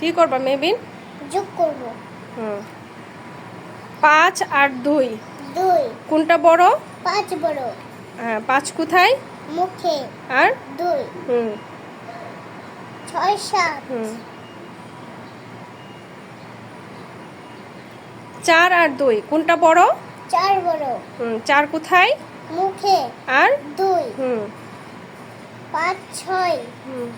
কি করবা মেবিন? যোগ করব। হুম। পাঁচ আর দুই। দুই। কোনটা বড়? পাঁচ বড়। হ্যাঁ পাঁচ কোথায়? মুখে। আর? দুই। হুম। ছয় সাত। হুম। চার আর দুই কোনটা বড়? চার বড়। হুম চার কোথায়? মুখে। আর? দুই। হুম। পাঁচ ছয়। হুম।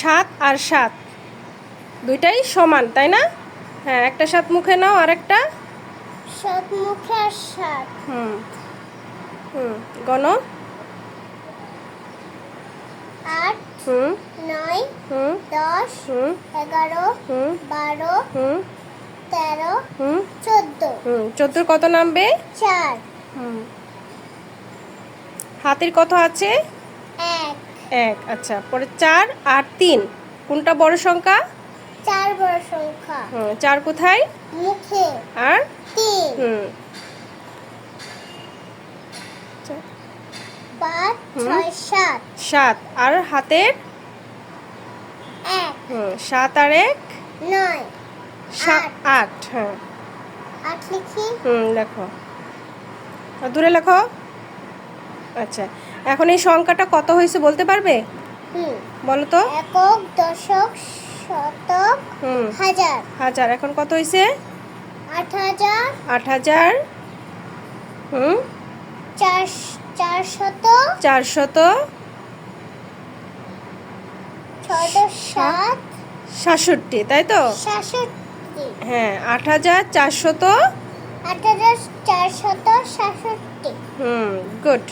সাত আর সাত। দুইটাই সমান তাই না? হ্যাঁ একটা সাত মুখে নাও আর একটা? সাত মুখে আর সাত। হুম হুম গণ। আট হুম নয় হুম দশ হুম এগারো হুম বারো হুম তেরো হুম চোদ্দ। হুম চোদ্দোর কত নামবে? চার। হুম। হাতের কত আছে? এক আচ্ছা। পরে চার আর তিন। কোনটা বড় সংখ্যা? চার বড় সংখ্যা। হুম চার কোথায়? মুখে। আর? তিন। হুম। পাঁচ ছয় সাত। সাত। আর হাতের? এক। হুম সাত আর এক? নয়। সাত আট। আট হ্যাঁ। আট লিখি। হুম লেখো। দূরে লেখো। আচ্ছা। এখন এই সংখ্যাটা কত হয়েছে বলতে পারবে? হুম। বলো তো একক দশক শতক হাজার। হাজার। এখন কত হয়েছে? আট হাজার। আট হাজার। হুম। চার চার শত। চারশত ছয়শো সাত। সাতষট্টি তাই তো? হ্যাঁ আট হাজার চারশত আট হাজার চারশত সাতষট্টি। Hmm good.